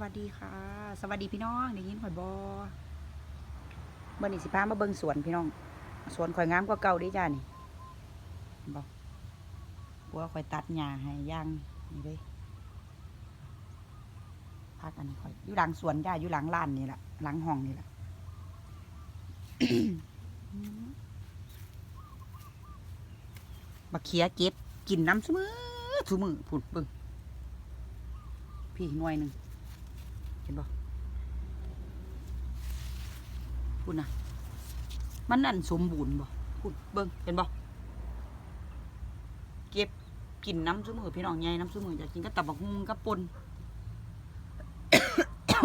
วัสดีค่ะ สวัสดีพี่น้องได้ยินข่อยบอเมื่อนี้สิพามาเบิ่งสวนพี่น้อง สวนข่อยงามกว่าเก่าดิจ้านี่เห็นบอกบัวข่อยตัดหญ้าให้ย่างนี่เลยพักอันนี้ข่อยอยู่หลังสวนจ้าอยู่หลังร้านนี่แหละหลังห้องนี่แหละบักเขียเก็บกินน้ำซุมือซุมือผุดเบิ่งพี่หน่วยหนึ่ง เห็นบ่พูดนะมันนั่นสมบูรณ์บ่พูดเบิ่งเห็นบ่เก็บกินน้ำซุ้มือพี่น้องใหญ่น้ำซุ้มืออยากกินก็ตับบักฮุงกับปน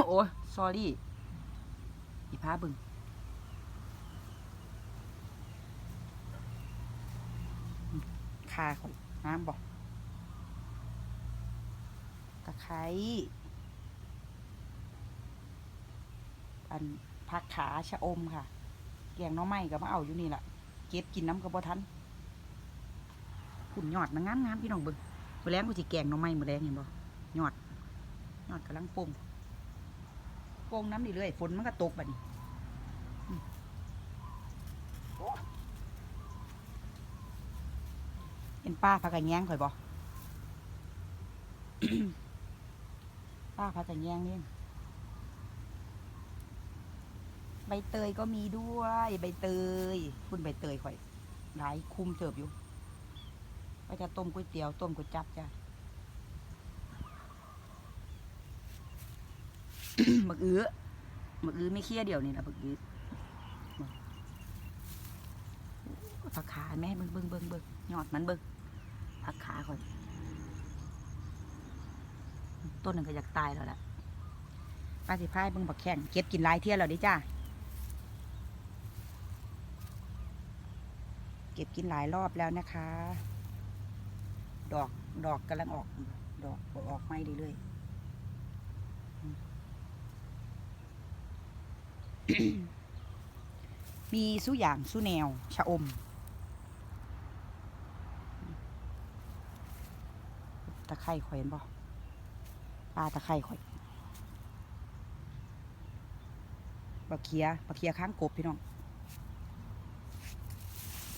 โอ้ย s อรี่อีพาเบิ่งคาขอยน้ำบอกตะไคร้ อันผักขาชะอมค่ะ แกงน้องไม้ก็มาเอาอยู่นี่แหละเก็บกินน้ำกระบอทันขุ่นยอดมันงามงามพี่น้องเบิ่งมือแรงกูสิแกงน้องไม้มือแรงเห็นบ่ยอดยอดกำลังโป่งโป่งน้ำดิเรื่อยฝนมันก็ตกบัดนี้เป็นป้าพักกันแย้งข่อยบอป้าพักกันแย้งนี่ ใบเตยก็มีด้วย ใบเตย คุณใบเตยข่อยหลายคุมเติบอยู่ก็จะต้มก๋วยเตี๋ยวต้มก๋วยจับจ้ะบักอื้อบักอื้อไม่เคี้ยเดียวนี่นะบักอื้อผักขาแม่เบิ่งเบิ่งเบิ่งเบิ่งยอดมันเบิ่งพักขาก่อนต้นหนึ่งก็อยากตายแล้วแหละป้าสิพายเบิ่งบักแข้งเก็บกินหลายเที่ยแล้วดิจ้า เก็บกินหลายรอบแล้วนะคะ ดอกดอกกำลังออก ดอกออกไม่เรื่อยๆมีสู้อย่างสู้แนว ชะอม ตะไคร่ข่อยเห็นบ่ปลาตะไคร่ข่อยบักเคียบักเคียข้างกบพี่น้อง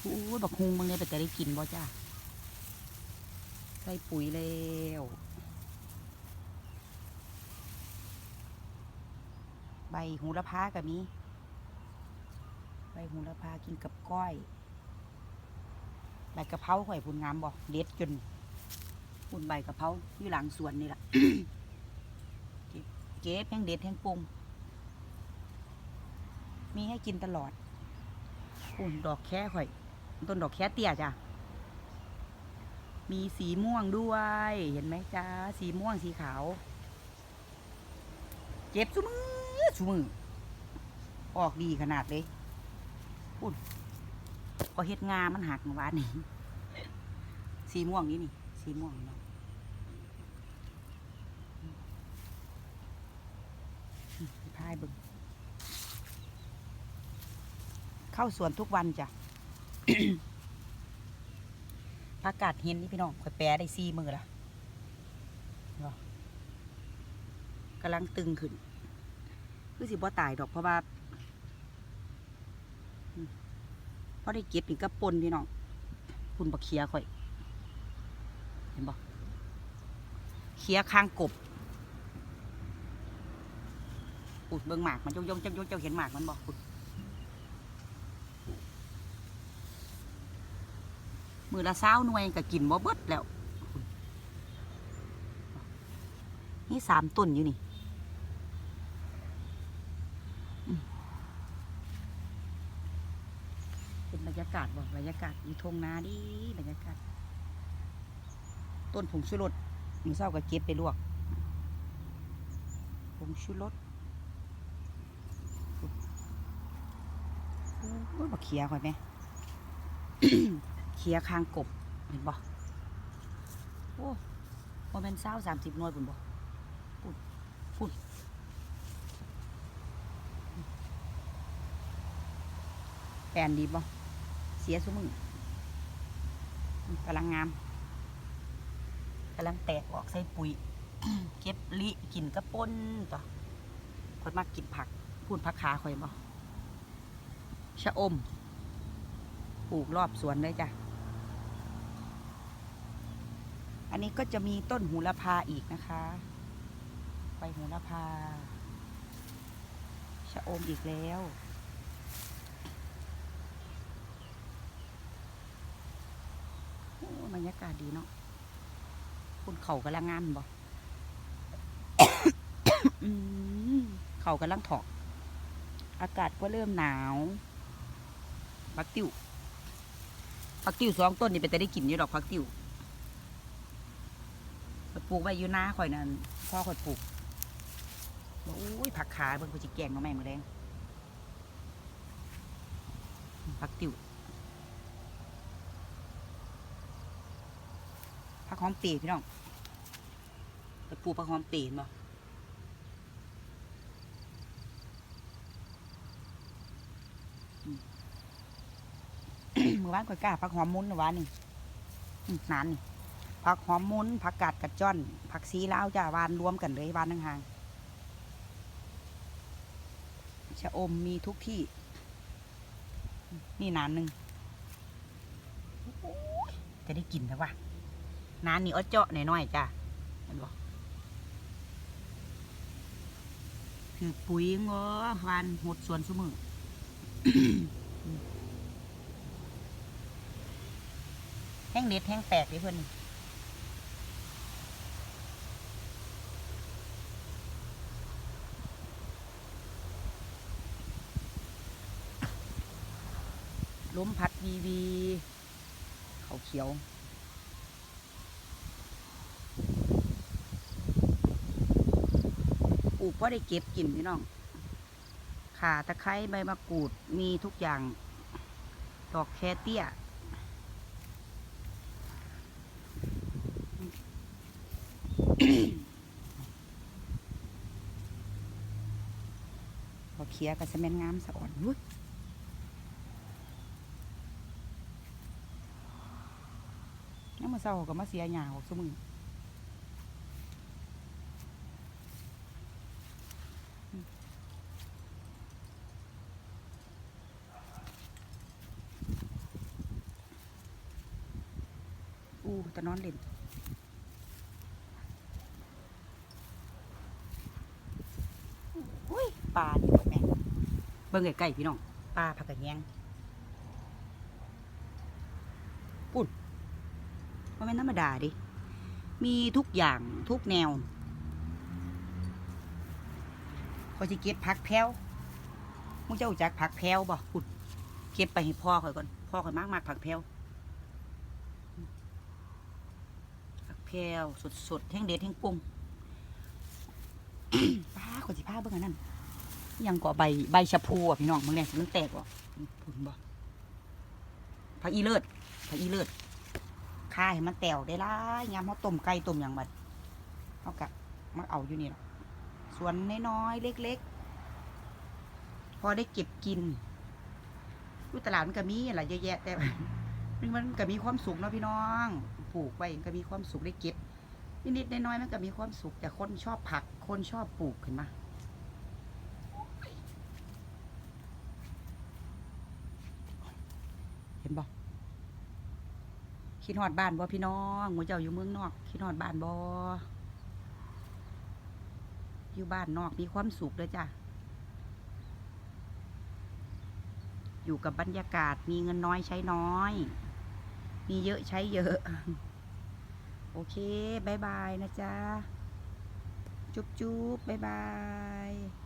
โอ้ยบักฮุงมึงเนี่ยไปแต่ได้กินบ่จ้าใส่ปุ๋ยแล้วใบหูละพาก็มีใบหูละพากินกับก้อยใบกะเพราข่อยพูนงามบ่เด็ดจนปุ่นใบกะเพราอยู่หลังสวนนี่แหละเก็บเก็บแห้งเด็ดแห้งปรุงมีให้กินตลอดปุ่นดอกแค่ข่อย ต้นดอกแค่เตียจ้ะ มีสีม่วงด้วย เห็นไหมจ้า สีม่วงสีขาว เจ็บสุมือสุมือ ออกดีขนาดเลยปุ่นพอเฮ็ดงามันหักมาวานนี้สีม่วงนี่นี่ สีม่วงเนาะพายบึงเข้าสวนทุกวันจ้ะ อากาศเห็นนี่พี่น้องข่อยแปรได้ซีมือละกำลังตึงขึ้น คือสิบ่ตายดอกเพราะว่าอืมพอได้เก็บนี่ก็ปนพี่น้องปุ่นบักเคียข่อย เห็นบ่เคียข้างกบอุดเบิ่งหมากมันยงยงเจ้ายงเจ้าเห็นหมากมันบอกอุด มือละเศร้าหน่วยก็กินบ่เบิดแล้ว นี่สามต้นอยู่นี่เป็นบรรยากาศบ่บรรยากาศอยู่ทงนาดีบรรยากาศ ต้นผงชูรสมือเศร้าก็เก็บไปลวกผงชูรสโอ้ยบักเขียก่อนไหม เขียคางกบเห็นบ่โอ้โมเป็นเศร้าสามสิบหน่วยปุ่นบ่ปุ่นปุ่นแปลนดีบ่เสียสมือกำลังงามกำลังแตกออกใส่ปุ๋ยเก็บลิกินกระป่นต่อคนมากกินผักพูนผักขาข่อยบ่ชะอมปลูกรอบสวนเลยจ้ะ อันนี้ก็จะมีต้นหูละพาอีกนะคะ ใบหูละพา ชะอมอีกแล้ว บรรยากาศดีเนาะ คุณเขากำลังงานบ่เขากำลังถอก อากาศก็เริ่มหนาวพักติวพักติวสองต้นนี่เป็นแต่ได้กินอยู่ดอกพักติว ปลูกไว้อยู่นาข่อยนั่นพ่อข่อยปลูกโอ้ยผักขาเบิ่งกูจิแกงมาแม่มือแรงพักติวผักหอมเปียพี่น้องไปปลูกผักหอมเปียบ่เมื่อวานข่อยกล้าผักหอมมุ้นเมื่อวานนี่นานนี่ ผักหอมมุนผักกาดกัดจ้อน ผักซีลาวจ้าวานรวมกันเลยวานห่างๆชะอมมีทุกที่ นี่นานหนึ่งจะได้กินแล้ววะนานนี่เอเจาะหน่อยๆจ้ะเห็นบ่คือปุ๋ยงอวานหดส่วนสมือแห้งเด็ดแห้งแตกเลยเพื่อน มพัดวีวีเขาเขียว ปลูกเพราะได้เก็บกินพี่น้อง ข่าตะไคร้ใบมะกรูดมีทุกอย่าง ดอกแคเตี้ยพอเคียก็จะแม่นงามสะอ่อนวุ้ยยังมา เศร้าก็มาเสียหยาออกสมืออืมอู้จะนอนเล่นอุ้ยปลานี่บ่แม่เบิ่งใกล้ๆพี่น้องปลาผักกระแยงปุ่น มันเป็นธรรมดาดิ มีทุกอย่างทุกแนวพอจะเก็บผักแพรวมึงเจ้ารู้จักผักแพรวบ่ปุ่นเก็บไปให้พ่อข่อยก่อน พ่อข่อยมากมากๆผักแพรวผักแพรวสดๆแห้งเด็ดแห้งปรุงป้าขอสิผ้าเบิ่งอันนั้นยังก็ใบใบชะพูอะพี่น้องมึงเนี่ยมันแตกว่ะผุนบ่ผักอีเลิศผักอีเลิศ ค่าให้มันแตวได้ล่ายยามเขาต้มไก่ต้มอย่างบัดเขากะมาเอาอยู่นี่หรอกส่วนน้อยๆเล็ก ๆ พอได้เก็บกินอยู่ตลาดมันก็มีอะไรเยอะแยะแต่มันก็มีความสุขเนาะพี่น้องปลูกไว้ก็มีความสุขได้เก็บนิดๆน้อยๆมันก็มีความสุขแต่คนชอบผัก คนชอบปลูกเห็นไหมเห็นบ่ คิดฮอดบ้านบ่พี่น้องหมูเจ้าอยู่เมืองนอกคิดฮอดบ้านบ่อยู่บ้านนอกมีความสุขเลยจ้ะ อยู่กับบรรยากาศมีเงินน้อยใช้น้อย มีเยอะใช้เยอะ โอเคบายบายนะจ๊ะ จุ๊บจุ๊บบายบาย